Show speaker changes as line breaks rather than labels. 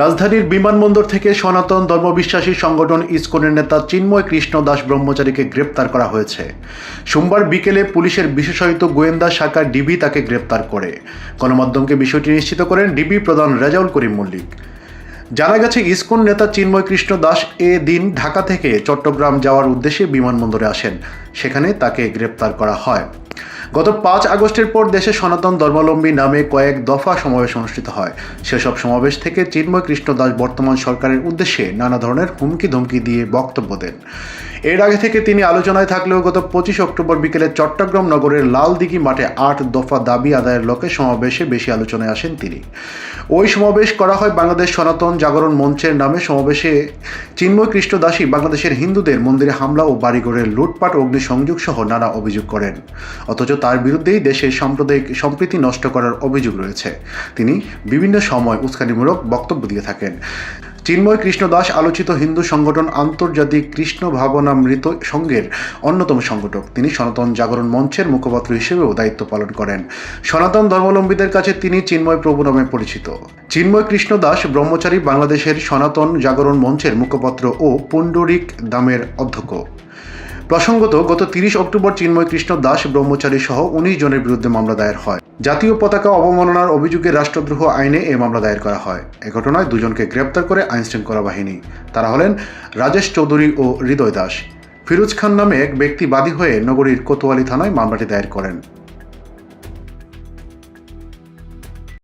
রাজধানীর বিমানবন্দর থেকে সনাতন ধর্মবিশ্বাসী সংগঠন ইসকনের নেতা চিন্ময় কৃষ্ণ দাস ব্রহ্মচারীকে গ্রেপ্তার করা হয়েছে। সোমবার বিকেলে পুলিশের বিশেষায়িত গোয়েন্দা শাখা ডিবি তাকে গ্রেপ্তার করে। গণমাধ্যমকে বিষয়টি নিশ্চিত করেন ডিবি প্রধান রেজাউল করিম মল্লিক। জানা গেছে, ইসকন নেতা চিন্ময় কৃষ্ণ দাস এ দিন ঢাকা থেকে চট্টগ্রাম যাওয়ার উদ্দেশ্যে বিমানবন্দরে আসেন। সেখানে তাকে গ্রেপ্তার করা হয়। গত পাঁচ আগস্টের পর দেশে সনাতন ধর্মাবলম্বী নামে কয়েক দফা সমাবেশ অনুষ্ঠিত হয়। সেসব সমাবেশ থেকে চিন্ময় কৃষ্ণ দাস বর্তমান সরকারের উদ্দেশ্যে নানা ধরনের হুমকি ধমকি দিয়ে বক্তব্য দেন। এর আগে থেকে তিনি আলোচনায় থাকলেও গত পঁচিশ অক্টোবর বিকেলে চট্টগ্রাম নগরের লালদিঘি মাঠে আট দফা দাবি আদায়ের লক্ষ্যে সমাবেশে বেশি আলোচনায় আসেন তিনি। ওই সমাবেশ করা হয় বাংলাদেশ সনাতন জাগরণ মঞ্চের নামে। সমাবেশে চিন্ময় কৃষ্ণ দাসী বাংলাদেশের হিন্দুদের মন্দিরে হামলা ও বাড়িঘরের লুটপাট অগ্নিসংযোগ সহ নানা অভিযোগ করেন। অথচ তার বিরুদ্ধেই দেশের সাম্প্রদায়িক সম্প্রীতি নষ্ট করার অভিযোগ রয়েছে। তিনি বিভিন্ন সময় উস্কানিমূলক বক্তব্য দিয়ে থাকেন। চিন্ময় কৃষ্ণ দাস আলোচিত হিন্দু সংগঠন আন্তর্জাতিক কৃষ্ণ ভাবনামৃত সংঘের অন্যতম সংগঠক। তিনি সনাতন জাগরণ মঞ্চের মুখপাত্র হিসেবেও দায়িত্ব পালন করেন। সনাতন ধর্মাবলম্বীদের কাছে তিনি চিন্ময় প্রভু নামে পরিচিত। চিন্ময় কৃষ্ণ দাস ব্রহ্মচারী বাংলাদেশের সনাতন জাগরণ মঞ্চের মুখপাত্র ও পুণ্ডরিক দামের অধ্যক্ষ। প্রসঙ্গত, গত তিরিশ অক্টোবর চিন্ময় কৃষ্ণ দাস, ব্রহ্মচারী সহ উনিশ জনের বিরুদ্ধে মামলা দায়ের হয়। জাতীয় পতাকা অবমাননার অভিযোগে রাষ্ট্রদ্রোহ আইনে এই মামলা দায়ের করা হয়। এ ঘটনায় দুজনকে গ্রেপ্তার করে আইন শৃঙ্খলা বাহিনী। তারা হলেন রাজেশ চৌধুরী ও হৃদয় দাস। ফিরোজ খান নামে এক ব্যক্তি বাদী হয়ে নগরীর কোতোয়ালি থানায় মামলাটি দায়ের করেন।